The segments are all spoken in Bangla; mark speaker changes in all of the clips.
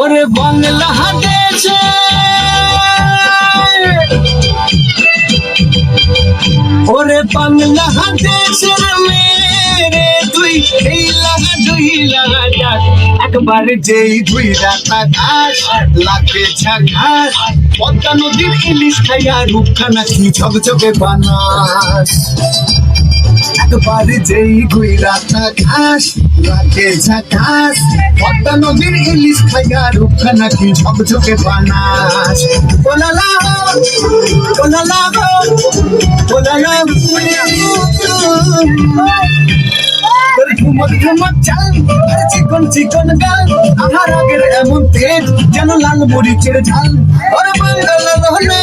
Speaker 1: ওরে বাংলা দেশে ওরে বাংলা দেশের মেরে তুই, এই লাগা দুই লাগা যাক। একবার যেই দুই রাতা ঘাস লাগে ঝাঘাস পদ্মা নদীর ইলিশ খাইয়া রূপখানা কি ঝকঝকে বানাস। একবার যেই গুইরাতা ঘাস লাগে ঝাকাস, পদ্মা নদীর ইলিশ খাইয়া রূপখানা কি ঝকঝকে বানাস। ওলালা ওলালা ওলালা তোর চিকন চিকন গাল আমার আগের এমন তেজ যেন লাল মরিচের ঝাল। ওর বাংলা রহনা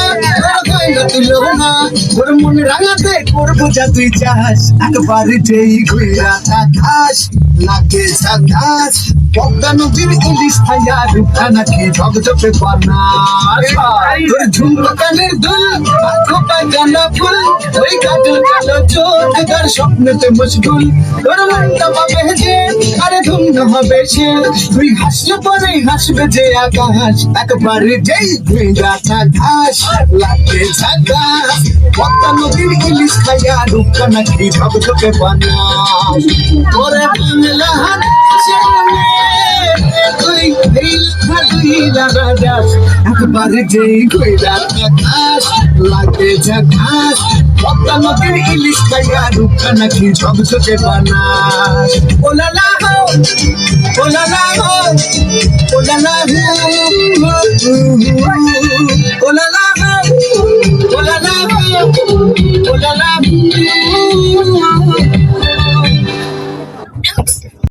Speaker 1: ওর কয়লা তুলো ওর মন রাঙাতে করব যা তুই চাস। একবার যেই ঘুরা ঘাস লাগে ঘাস পদ্মা নদীর ইলিশ খাইয়া রূপখানা কি ঝকঝকে বানাস তোর ঝুমকানের দুল আঁখো পায়খানা ফুল। ওই কাজল কালো চোখ তার স্বপ্নেতে মশগুল। তোর মনটা পাবে যে আরে ধন্য হবে সে তুই হাসলে পরে হাসবে যে আকাশ। একবারে যেই রাখা ঘাস লাগে ঝাকাস। পদ্মা নদীর ইলিশ খাইয়া রূপখানা কি ঝকঝকে বানাস। তোরে বাংলা তুই একবারে যেই রাখা ঘাস লাগে ঝাকাস। পদ্মা নদীর ইলিশ খাইয়া রূপখানা কি ঝকঝকে বানাস। ওলালা হো Oh la la, oh la la, oh la la.